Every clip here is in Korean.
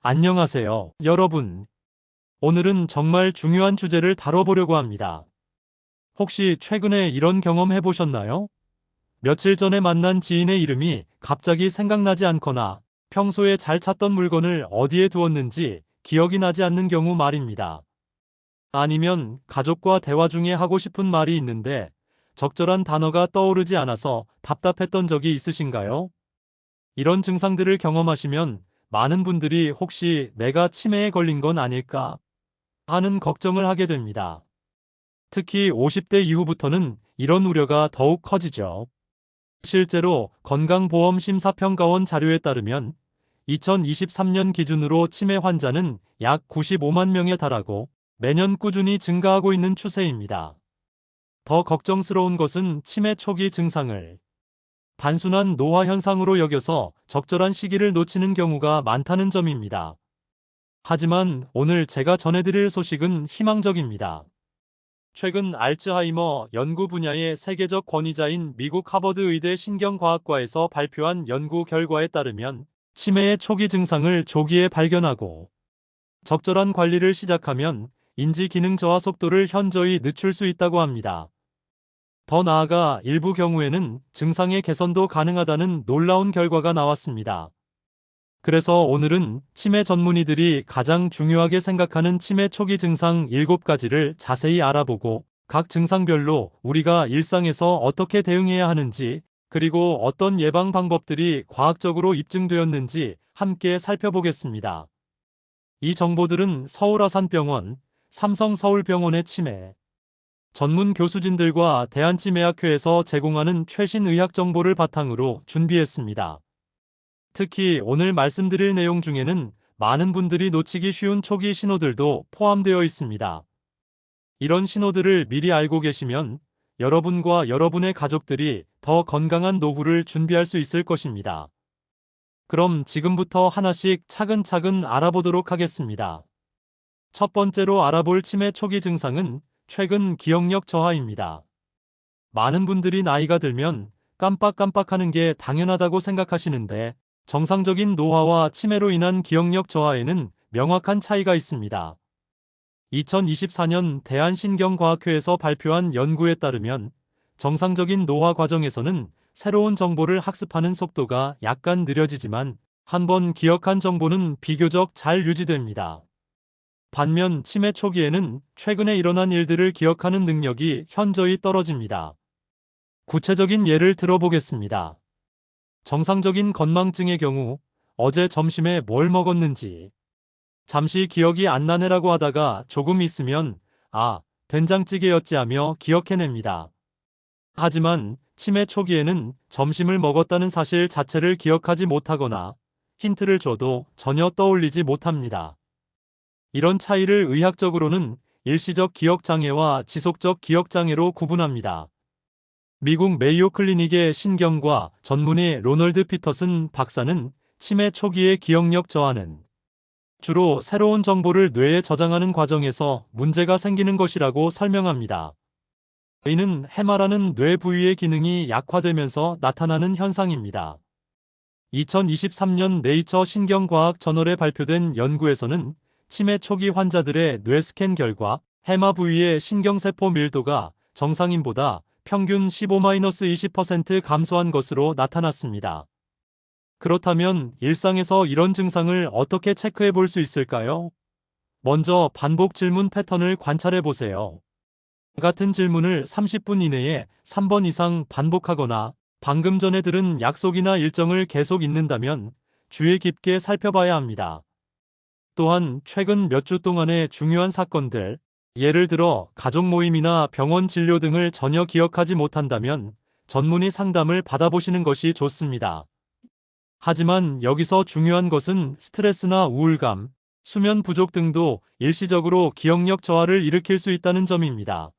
안녕하세요, 여러분. 오늘은 정말 중요한 주제를 다뤄보려고 합니다. 혹시 최근에 이런 경험 해보셨나요? 며칠 전에 만난 지인의 이름이 갑자기 생각나지 않거나 평소에 잘 찾던 물건을 어디에 두었는지 기억이 나지 않는 경우 말입니다. 아니면 가족과 대화 중에 하고 싶은 말이 있는데 적절한 단어가 떠오르지 않아서 답답했던 적이 있으신가요? 이런 증상들을 경험하시면 많은 분들이 혹시 내가 치매에 걸린 건 아닐까 하는 걱정을 하게 됩니다. 특히 50대 이후부터는 이런 우려가 더욱 커지죠. 실제로 건강보험심사평가원 자료에 따르면 2023년 기준으로 치매 환자는 약 95만 명에 달하고 매년 꾸준히 증가하고 있는 추세입니다. 더 걱정스러운 것은 치매 초기 증상을 단순한 노화 현상으로 여겨서 적절한 시기를 놓치는 경우가 많다는 점입니다. 하지만 오늘 제가 전해드릴 소식은 희망적입니다. 최근 알츠하이머 연구 분야의 세계적 권위자인 미국 하버드 의대 신경과학과에서 발표한 연구 결과에 따르면 치매의 초기 증상을 조기에 발견하고 적절한 관리를 시작하면 인지 기능 저하 속도를 현저히 늦출 수 있다고 합니다. 더 나아가 일부 경우에는 증상의 개선도 가능하다는 놀라운 결과가 나왔습니다. 그래서 오늘은 치매 전문의들이 가장 중요하게 생각하는 치매 초기 증상 7가지를 자세히 알아보고 각 증상별로 우리가 일상에서 어떻게 대응해야 하는지 그리고 어떤 예방 방법들이 과학적으로 입증되었는지 함께 살펴보겠습니다. 이 정보들은 서울아산병원, 삼성서울병원의 치매, 전문 교수진들과 대한치매학회에서 제공하는 최신 의학 정보를 바탕으로 준비했습니다. 특히 오늘 말씀드릴 내용 중에는 많은 분들이 놓치기 쉬운 초기 신호들도 포함되어 있습니다. 이런 신호들을 미리 알고 계시면 여러분과 여러분의 가족들이 더 건강한 노후를 준비할 수 있을 것입니다. 그럼 지금부터 하나씩 차근차근 알아보도록 하겠습니다. 첫 번째로 알아볼 치매 초기 증상은 최근 기억력 저하입니다. 많은 분들이 나이가 들면 깜빡깜빡하는 게 당연하다고 생각하시는데 정상적인 노화와 치매로 인한 기억력 저하에는 명확한 차이가 있습니다. 2024년 대한신경과학회에서 발표한 연구에 따르면 정상적인 노화 과정에서는 새로운 정보를 학습하는 속도가 약간 느려지지만 한번 기억한 정보는 비교적 잘 유지됩니다. 반면 치매 초기에는 최근에 일어난 일들을 기억하는 능력이 현저히 떨어집니다. 구체적인 예를 들어보겠습니다. 정상적인 건망증의 경우 어제 점심에 뭘 먹었는지 잠시 기억이 안 나네라고 하다가 조금 있으면 아, 된장찌개였지 하며 기억해냅니다. 하지만 치매 초기에는 점심을 먹었다는 사실 자체를 기억하지 못하거나 힌트를 줘도 전혀 떠올리지 못합니다. 이런 차이를 의학적으로는 일시적 기억장애와 지속적 기억장애로 구분합니다. 미국 메이오 클리닉의 신경과 전문의 로널드 피터슨 박사는 치매 초기의 기억력 저하는 주로 새로운 정보를 뇌에 저장하는 과정에서 문제가 생기는 것이라고 설명합니다. 이는 해마라는 뇌 부위의 기능이 약화되면서 나타나는 현상입니다. 2023년 네이처 신경과학 저널에 발표된 연구에서는 치매 초기 환자들의 뇌 스캔 결과 해마 부위의 신경세포 밀도가 정상인보다 평균 15-20% 감소한 것으로 나타났습니다. 그렇다면 일상에서 이런 증상을 어떻게 체크해 볼 수 있을까요? 먼저 반복 질문 패턴을 관찰해 보세요. 같은 질문을 30분 이내에 3번 이상 반복하거나 방금 전에 들은 약속이나 일정을 계속 잊는다면 주의 깊게 살펴봐야 합니다. 또한 최근 몇 주 동안의 중요한 사건들, 예를 들어 가족 모임이나 병원 진료 등을 전혀 기억하지 못한다면 전문의 상담을 받아보시는 것이 좋습니다. 하지만 여기서 중요한 것은 스트레스나 우울감, 수면 부족 등도 일시적으로 기억력 저하를 일으킬 수 있다는 점입니다.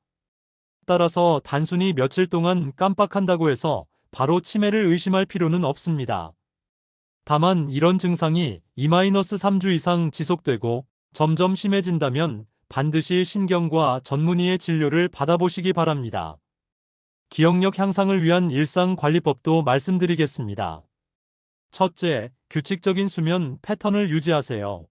따라서 단순히 며칠 동안 깜빡한다고 해서 바로 치매를 의심할 필요는 없습니다. 다만 이런 증상이 2-3주 이상 지속되고 점점 심해진다면 반드시 신경과 전문의의 진료를 받아보시기 바랍니다. 기억력 향상을 위한 일상관리법도 말씀드리겠습니다. 첫째, 규칙적인 수면 패턴을 유지하세요.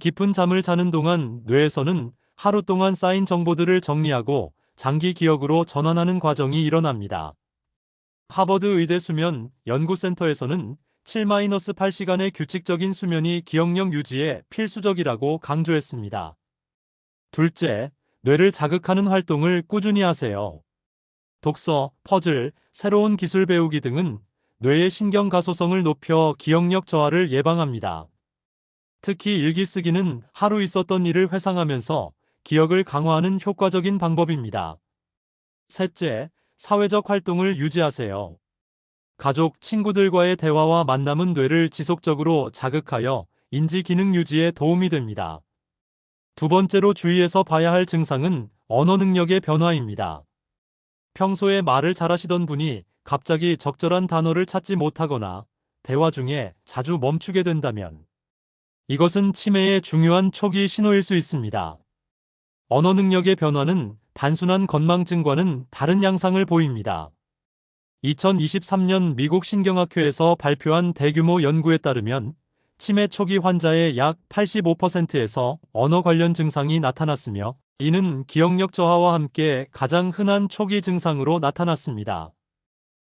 깊은 잠을 자는 동안 뇌에서는 하루 동안 쌓인 정보들을 정리하고 장기 기억으로 전환하는 과정이 일어납니다. 하버드 의대 수면 연구센터에서는 7-8시간의 규칙적인 수면이 기억력 유지에 필수적이라고 강조했습니다. 둘째, 뇌를 자극하는 활동을 꾸준히 하세요. 독서, 퍼즐, 새로운 기술 배우기 등은 뇌의 신경 가소성을 높여 기억력 저하를 예방합니다. 특히 일기 쓰기는 하루 있었던 일을 회상하면서 기억을 강화하는 효과적인 방법입니다. 셋째, 사회적 활동을 유지하세요. 가족, 친구들과의 대화와 만남은 뇌를 지속적으로 자극하여 인지 기능 유지에 도움이 됩니다. 두 번째로 주의해서 봐야 할 증상은 언어 능력의 변화입니다. 평소에 말을 잘하시던 분이 갑자기 적절한 단어를 찾지 못하거나 대화 중에 자주 멈추게 된다면 이것은 치매의 중요한 초기 신호일 수 있습니다. 언어 능력의 변화는 단순한 건망증과는 다른 양상을 보입니다. 2023년 미국 신경학회에서 발표한 대규모 연구에 따르면 치매 초기 환자의 약 85%에서 언어 관련 증상이 나타났으며 이는 기억력 저하와 함께 가장 흔한 초기 증상으로 나타났습니다.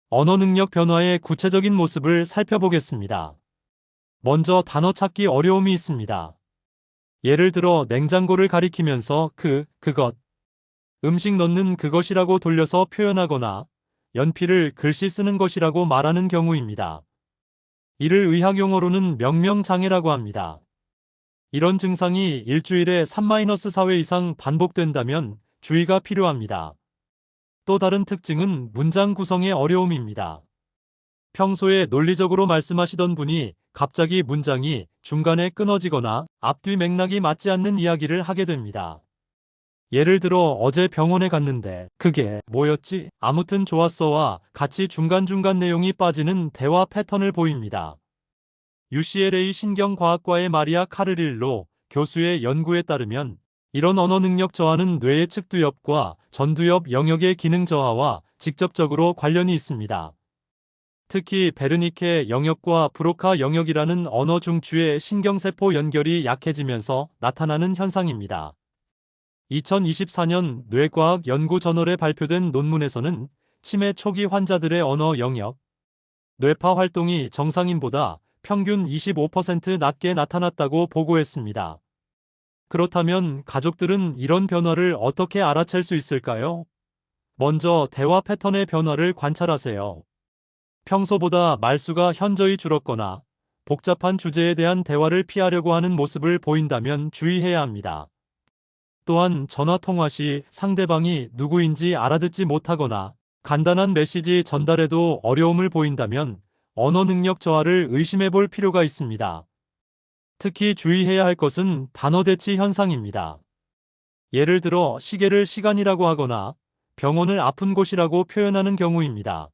언어 능력 변화의 구체적인 모습을 살펴보겠습니다. 먼저 단어 찾기 어려움이 있습니다. 예를 들어 냉장고를 가리키면서 그, 그것, 음식 넣는 그것이라고 돌려서 표현하거나 연필을 글씨 쓰는 것이라고 말하는 경우입니다. 이를 의학용어로는 명명장애라고 합니다. 이런 증상이 일주일에 3-4회 이상 반복된다면 주의가 필요합니다. 또 다른 특징은 문장 구성의 어려움입니다. 평소에 논리적으로 말씀하시던 분이 갑자기 문장이 중간에 끊어지거나 앞뒤 맥락이 맞지 않는 이야기를 하게 됩니다. 예를 들어 어제 병원에 갔는데 그게 뭐였지? 아무튼 좋았어와 같이 중간중간 내용이 빠지는 대화 패턴을 보입니다. UCLA 신경과학과의 마리아 카르릴로 교수의 연구에 따르면 이런 언어 능력 저하는 뇌의 측두엽과 전두엽 영역의 기능 저하와 직접적으로 관련이 있습니다. 특히 베르니케 영역과 브로카 영역이라는 언어 중추의 신경세포 연결이 약해지면서 나타나는 현상입니다. 2024년 뇌과학 연구 저널에 발표된 논문에서는 치매 초기 환자들의 언어 영역, 뇌파 활동이 정상인보다 평균 25% 낮게 나타났다고 보고했습니다. 그렇다면 가족들은 이런 변화를 어떻게 알아챌 수 있을까요? 먼저 대화 패턴의 변화를 관찰하세요. 평소보다 말수가 현저히 줄었거나 복잡한 주제에 대한 대화를 피하려고 하는 모습을 보인다면 주의해야 합니다. 또한 전화 통화 시 상대방이 누구인지 알아듣지 못하거나 간단한 메시지 전달에도 어려움을 보인다면 언어 능력 저하를 의심해 볼 필요가 있습니다. 특히 주의해야 할 것은 단어 대치 현상입니다. 예를 들어 시계를 시간이라고 하거나 병원을 아픈 곳이라고 표현하는 경우입니다.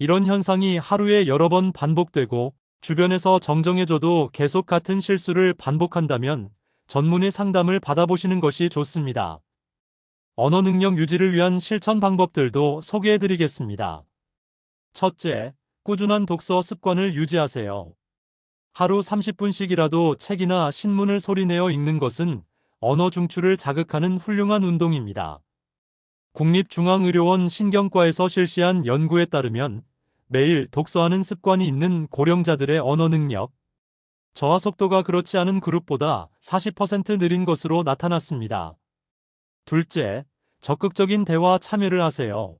이런 현상이 하루에 여러 번 반복되고 주변에서 정정해줘도 계속 같은 실수를 반복한다면 전문의 상담을 받아보시는 것이 좋습니다. 언어 능력 유지를 위한 실천 방법들도 소개해 드리겠습니다. 첫째, 꾸준한 독서 습관을 유지하세요. 하루 30분씩이라도 책이나 신문을 소리내어 읽는 것은 언어 중추를 자극하는 훌륭한 운동입니다. 국립중앙의료원 신경과에서 실시한 연구에 따르면 매일 독서하는 습관이 있는 고령자들의 언어 능력, 저하 속도가 그렇지 않은 그룹보다 40% 느린 것으로 나타났습니다. 둘째, 적극적인 대화 참여를 하세요.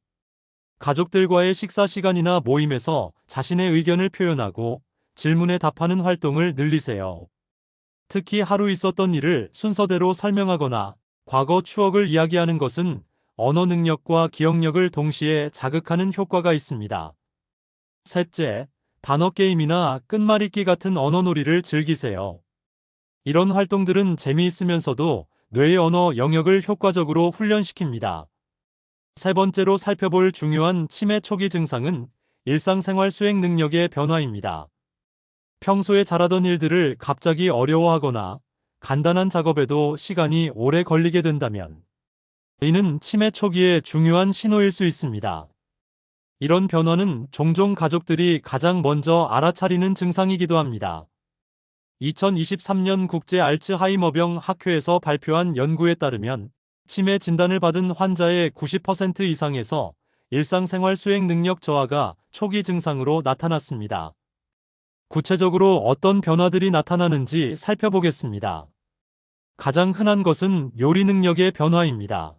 가족들과의 식사 시간이나 모임에서 자신의 의견을 표현하고 질문에 답하는 활동을 늘리세요. 특히 하루 있었던 일을 순서대로 설명하거나 과거 추억을 이야기하는 것은 언어 능력과 기억력을 동시에 자극하는 효과가 있습니다. 셋째, 단어 게임이나 끝말잇기 같은 언어놀이를 즐기세요. 이런 활동들은 재미있으면서도 뇌의 언어 영역을 효과적으로 훈련시킵니다. 세 번째로 살펴볼 중요한 치매 초기 증상은 일상생활 수행 능력의 변화입니다. 평소에 잘하던 일들을 갑자기 어려워하거나 간단한 작업에도 시간이 오래 걸리게 된다면 이는 치매 초기의 중요한 신호일 수 있습니다. 이런 변화는 종종 가족들이 가장 먼저 알아차리는 증상이기도 합니다. 2023년 국제 알츠하이머병 학회에서 발표한 연구에 따르면 치매 진단을 받은 환자의 90% 이상에서 일상생활 수행 능력 저하가 초기 증상으로 나타났습니다. 구체적으로 어떤 변화들이 나타나는지 살펴보겠습니다. 가장 흔한 것은 요리 능력의 변화입니다.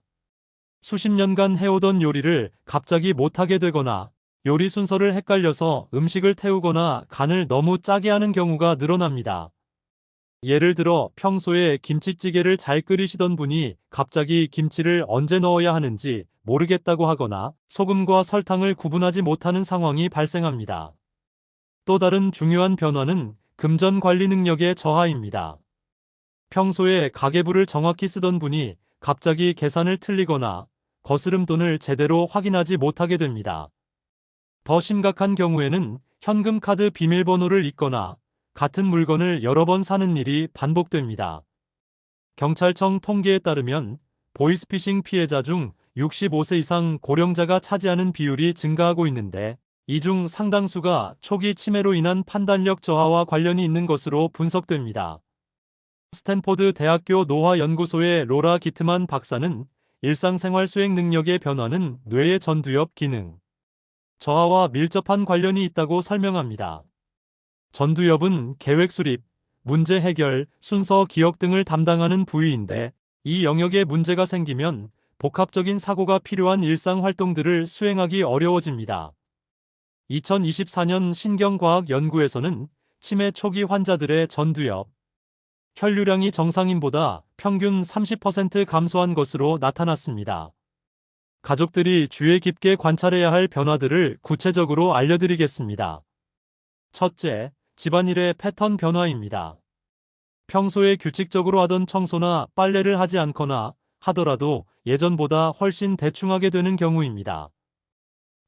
수십 년간 해오던 요리를 갑자기 못하게 되거나 요리 순서를 헷갈려서 음식을 태우거나 간을 너무 짜게 하는 경우가 늘어납니다. 예를 들어 평소에 김치찌개를 잘 끓이시던 분이 갑자기 김치를 언제 넣어야 하는지 모르겠다고 하거나 소금과 설탕을 구분하지 못하는 상황이 발생합니다. 또 다른 중요한 변화는 금전 관리 능력의 저하입니다. 평소에 가계부를 정확히 쓰던 분이 갑자기 계산을 틀리거나 거스름 돈을 제대로 확인하지 못하게 됩니다. 더 심각한 경우에는 현금 카드 비밀번호를 잊거나 같은 물건을 여러 번 사는 일이 반복됩니다. 경찰청 통계에 따르면 보이스피싱 피해자 중 65세 이상 고령자가 차지하는 비율이 증가하고 있는데 이 중 상당수가 초기 치매로 인한 판단력 저하와 관련이 있는 것으로 분석됩니다. 스탠포드 대학교 노화연구소의 로라 기트만 박사는 일상생활 수행 능력의 변화는 뇌의 전두엽 기능, 저하와 밀접한 관련이 있다고 설명합니다. 전두엽은 계획 수립, 문제 해결, 순서 기억 등을 담당하는 부위인데 이 영역에 문제가 생기면 복합적인 사고가 필요한 일상 활동들을 수행하기 어려워집니다. 2024년 신경과학 연구에서는 치매 초기 환자들의 전두엽, 혈류량이 정상인보다 평균 30% 감소한 것으로 나타났습니다. 가족들이 주의 깊게 관찰해야 할 변화들을 구체적으로 알려드리겠습니다. 첫째, 집안일의 패턴 변화입니다. 평소에 규칙적으로 하던 청소나 빨래를 하지 않거나 하더라도 예전보다 훨씬 대충하게 되는 경우입니다.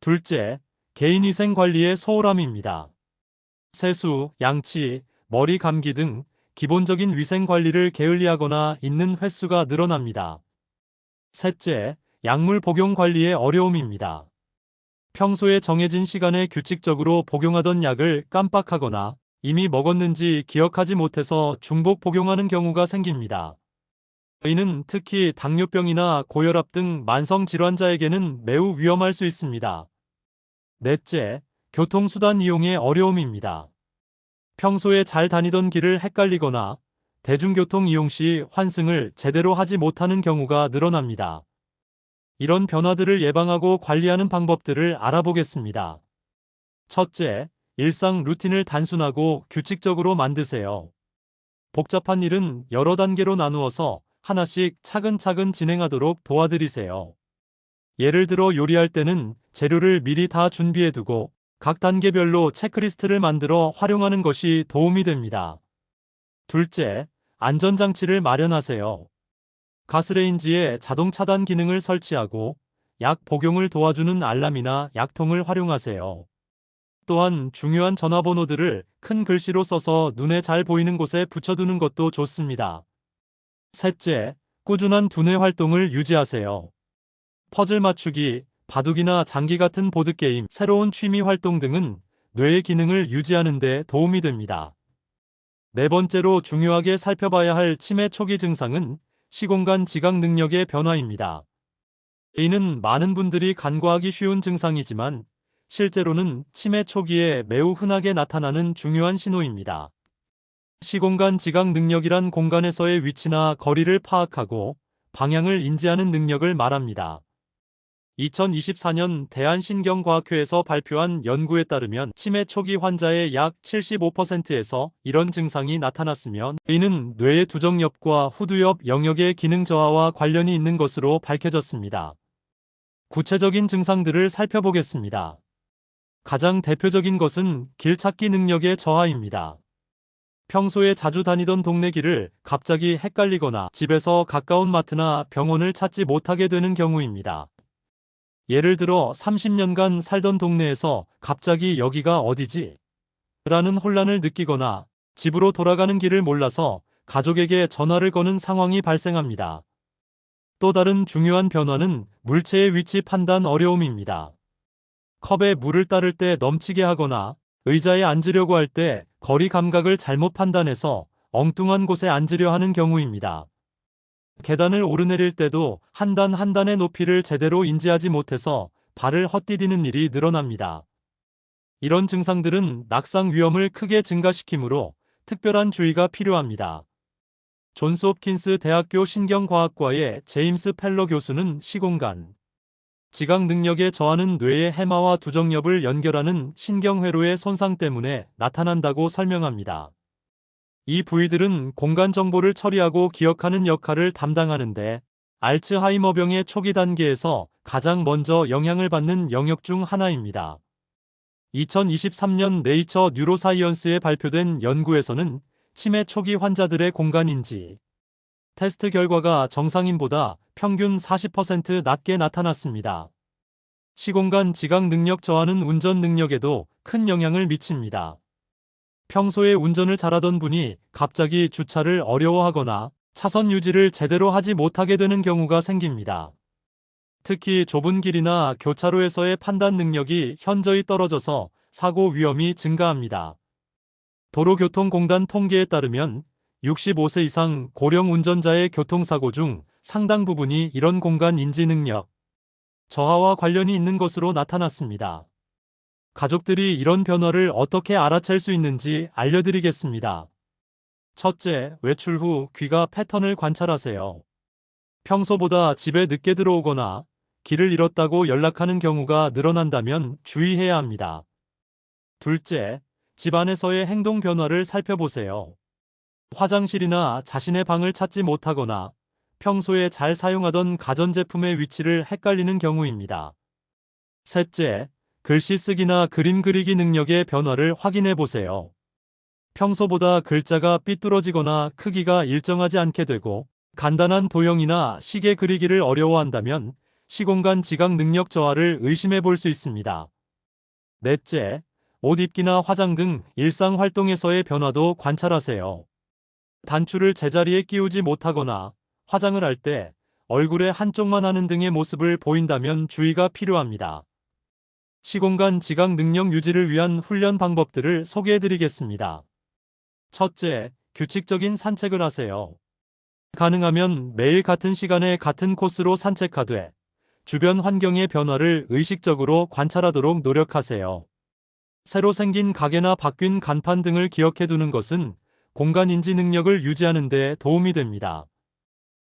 둘째, 개인위생 관리의 소홀함입니다. 세수, 양치, 머리 감기 등 기본적인 위생 관리를 게을리하거나 있는 횟수가 늘어납니다. 셋째, 약물 복용 관리의 어려움입니다. 평소에 정해진 시간에 규칙적으로 복용하던 약을 깜빡하거나 이미 먹었는지 기억하지 못해서 중복 복용하는 경우가 생깁니다. 이는 특히 당뇨병이나 고혈압 등 만성 질환자에게는 매우 위험할 수 있습니다. 넷째, 교통수단 이용의 어려움입니다. 평소에 잘 다니던 길을 헷갈리거나 대중교통 이용 시 환승을 제대로 하지 못하는 경우가 늘어납니다. 이런 변화들을 예방하고 관리하는 방법들을 알아보겠습니다. 첫째, 일상 루틴을 단순하고 규칙적으로 만드세요. 복잡한 일은 여러 단계로 나누어서 하나씩 차근차근 진행하도록 도와드리세요. 예를 들어 요리할 때는 재료를 미리 다 준비해두고 각 단계별로 체크리스트를 만들어 활용하는 것이 도움이 됩니다. 둘째, 안전장치를 마련하세요. 가스레인지에 자동 차단 기능을 설치하고 약 복용을 도와주는 알람이나 약통을 활용하세요. 또한 중요한 전화번호들을 큰 글씨로 써서 눈에 잘 보이는 곳에 붙여두는 것도 좋습니다. 셋째, 꾸준한 두뇌 활동을 유지하세요. 퍼즐 맞추기, 바둑이나 장기 같은 보드게임, 새로운 취미 활동 등은 뇌의 기능을 유지하는 데 도움이 됩니다. 네 번째로 중요하게 살펴봐야 할 치매 초기 증상은 시공간 지각 능력의 변화입니다. 이는 많은 분들이 간과하기 쉬운 증상이지만 실제로는 치매 초기에 매우 흔하게 나타나는 중요한 신호입니다. 시공간 지각 능력이란 공간에서의 위치나 거리를 파악하고 방향을 인지하는 능력을 말합니다. 2024년 대한신경과학회에서 발표한 연구에 따르면 치매 초기 환자의 약 75%에서 이런 증상이 나타났으면 이는 뇌의 두정엽과 후두엽 영역의 기능 저하와 관련이 있는 것으로 밝혀졌습니다. 구체적인 증상들을 살펴보겠습니다. 가장 대표적인 것은 길 찾기 능력의 저하입니다. 평소에 자주 다니던 동네 길을 갑자기 헷갈리거나 집에서 가까운 마트나 병원을 찾지 못하게 되는 경우입니다. 예를 들어 30년간 살던 동네에서 갑자기 여기가 어디지? 라는 혼란을 느끼거나 집으로 돌아가는 길을 몰라서 가족에게 전화를 거는 상황이 발생합니다. 또 다른 중요한 변화는 물체의 위치 판단 어려움입니다. 컵에 물을 따를 때 넘치게 하거나 의자에 앉으려고 할 때 거리 감각을 잘못 판단해서 엉뚱한 곳에 앉으려 하는 경우입니다. 계단을 오르내릴 때도 한 단 한 단의 높이를 제대로 인지하지 못해서 발을 헛디디는 일이 늘어납니다. 이런 증상들은 낙상 위험을 크게 증가시키므로 특별한 주의가 필요합니다. 존스 홉킨스 대학교 신경과학과의 제임스 펠러 교수는 시공간, 지각 능력에 저하는 뇌의 해마와 두정엽을 연결하는 신경회로의 손상 때문에 나타난다고 설명합니다. 이 부위들은 공간 정보를 처리하고 기억하는 역할을 담당하는데 알츠하이머병의 초기 단계에서 가장 먼저 영향을 받는 영역 중 하나입니다. 2023년 네이처 뉴로사이언스에 발표된 연구에서는 치매 초기 환자들의 공간인지 테스트 결과가 정상인보다 평균 40% 낮게 나타났습니다. 시공간 지각 능력 저하는 운전 능력에도 큰 영향을 미칩니다. 평소에 운전을 잘하던 분이 갑자기 주차를 어려워하거나 차선 유지를 제대로 하지 못하게 되는 경우가 생깁니다. 특히 좁은 길이나 교차로에서의 판단 능력이 현저히 떨어져서 사고 위험이 증가합니다. 도로교통공단 통계에 따르면 65세 이상 고령 운전자의 교통사고 중 상당 부분이 이런 공간 인지 능력, 저하와 관련이 있는 것으로 나타났습니다. 가족들이 이런 변화를 어떻게 알아챌 수 있는지 알려드리겠습니다. 첫째, 외출 후 귀가 패턴을 관찰하세요. 평소보다 집에 늦게 들어오거나 길을 잃었다고 연락하는 경우가 늘어난다면 주의해야 합니다. 둘째, 집 안에서의 행동 변화를 살펴보세요. 화장실이나 자신의 방을 찾지 못하거나 평소에 잘 사용하던 가전제품의 위치를 헷갈리는 경우입니다. 셋째, 글씨 쓰기나 그림 그리기 능력의 변화를 확인해 보세요. 평소보다 글자가 삐뚤어지거나 크기가 일정하지 않게 되고 간단한 도형이나 시계 그리기를 어려워한다면 시공간 지각 능력 저하를 의심해 볼 수 있습니다. 넷째, 옷 입기나 화장 등 일상 활동에서의 변화도 관찰하세요. 단추를 제자리에 끼우지 못하거나 화장을 할 때 얼굴에 한쪽만 하는 등의 모습을 보인다면 주의가 필요합니다. 시공간 지각 능력 유지를 위한 훈련 방법들을 소개해 드리겠습니다. 첫째, 규칙적인 산책을 하세요. 가능하면 매일 같은 시간에 같은 코스로 산책하되 주변 환경의 변화를 의식적으로 관찰하도록 노력하세요. 새로 생긴 가게나 바뀐 간판 등을 기억해 두는 것은 공간 인지 능력을 유지하는 데 도움이 됩니다.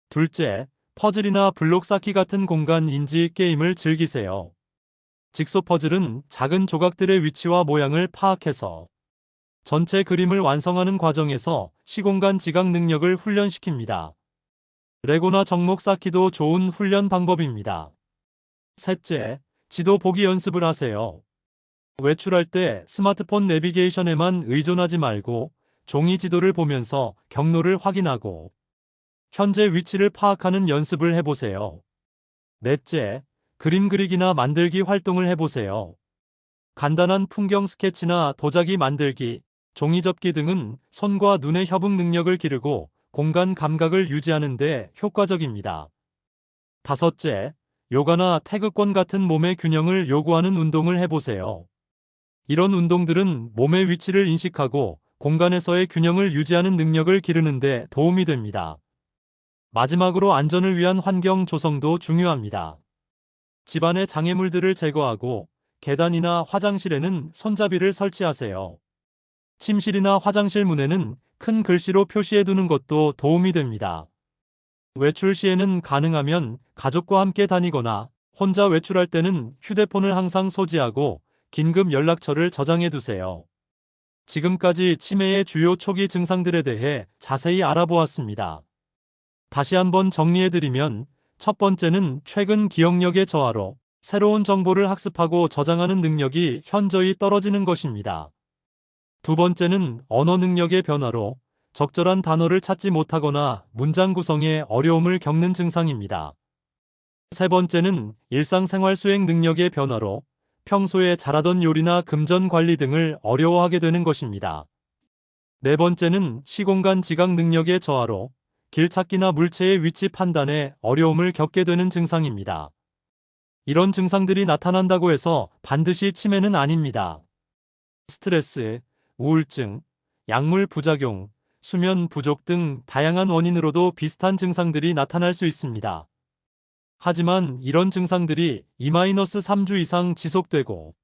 둘째, 퍼즐이나 블록 쌓기 같은 공간 인지 게임을 즐기세요. 직소 퍼즐은 작은 조각들의 위치와 모양을 파악해서 전체 그림을 완성하는 과정에서 시공간 지각 능력을 훈련시킵니다. 레고나 정목 쌓기도 좋은 훈련 방법입니다. 셋째, 지도 보기 연습을 하세요. 외출할 때 스마트폰 내비게이션에만 의존하지 말고 종이 지도를 보면서 경로를 확인하고 현재 위치를 파악하는 연습을 해보세요. 넷째, 그림 그리기나 만들기 활동을 해보세요. 간단한 풍경 스케치나 도자기 만들기, 종이 접기 등은 손과 눈의 협응 능력을 기르고 공간 감각을 유지하는 데 효과적입니다. 다섯째, 요가나 태극권 같은 몸의 균형을 요구하는 운동을 해보세요. 이런 운동들은 몸의 위치를 인식하고 공간에서의 균형을 유지하는 능력을 기르는데 도움이 됩니다. 마지막으로 안전을 위한 환경 조성도 중요합니다. 집안의 장애물들을 제거하고 계단이나 화장실에는 손잡이를 설치하세요. 침실이나 화장실 문에는 큰 글씨로 표시해 두는 것도 도움이 됩니다. 외출 시에는 가능하면 가족과 함께 다니거나 혼자 외출할 때는 휴대폰을 항상 소지하고 긴급 연락처를 저장해 두세요. 지금까지 치매의 주요 초기 증상들에 대해 자세히 알아보았습니다. 다시 한번 정리해드리면 첫 번째는 최근 기억력의 저하로 새로운 정보를 학습하고 저장하는 능력이 현저히 떨어지는 것입니다. 두 번째는 언어 능력의 변화로 적절한 단어를 찾지 못하거나 문장 구성에 어려움을 겪는 증상입니다. 세 번째는 일상생활 수행 능력의 변화로 평소에 잘하던 요리나 금전 관리 등을 어려워하게 되는 것입니다. 네 번째는 시공간 지각 능력의 저하로 길 찾기나 물체의 위치 판단에 어려움을 겪게 되는 증상입니다. 이런 증상들이 나타난다고 해서 반드시 치매는 아닙니다. 스트레스, 우울증, 약물 부작용, 수면 부족 등 다양한 원인으로도 비슷한 증상들이 나타날 수 있습니다. 하지만 이런 증상들이 2-3주 이상 지속되고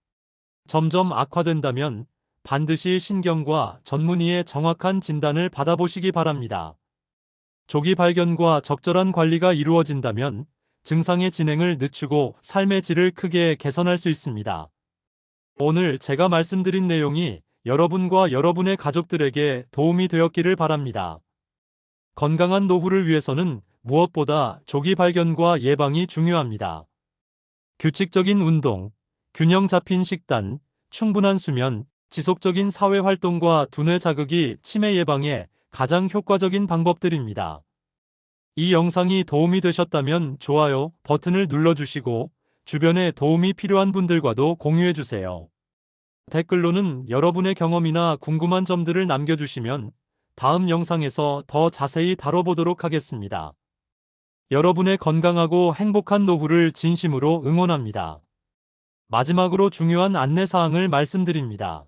점점 악화된다면 반드시 신경과 전문의의 정확한 진단을 받아보시기 바랍니다. 조기 발견과 적절한 관리가 이루어진다면 증상의 진행을 늦추고 삶의 질을 크게 개선할 수 있습니다. 오늘 제가 말씀드린 내용이 여러분과 여러분의 가족들에게 도움이 되었기를 바랍니다. 건강한 노후를 위해서는 무엇보다 조기 발견과 예방이 중요합니다. 규칙적인 운동, 균형 잡힌 식단, 충분한 수면, 지속적인 사회 활동과 두뇌 자극이 치매 예방에 가장 효과적인 방법들입니다. 이 영상이 도움이 되셨다면 좋아요 버튼을 눌러주시고 주변에 도움이 필요한 분들과도 공유해주세요. 댓글로는 여러분의 경험이나 궁금한 점들을 남겨주시면 다음 영상에서 더 자세히 다뤄보도록 하겠습니다. 여러분의 건강하고 행복한 노후를 진심으로 응원합니다. 마지막으로 중요한 안내사항을 말씀드립니다.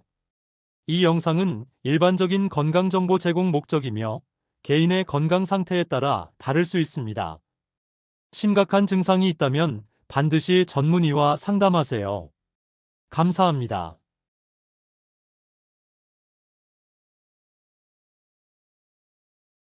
이 영상은 일반적인 건강정보 제공 목적이며 개인의 건강 상태에 따라 다를 수 있습니다. 심각한 증상이 있다면 반드시 전문의와 상담하세요. 감사합니다.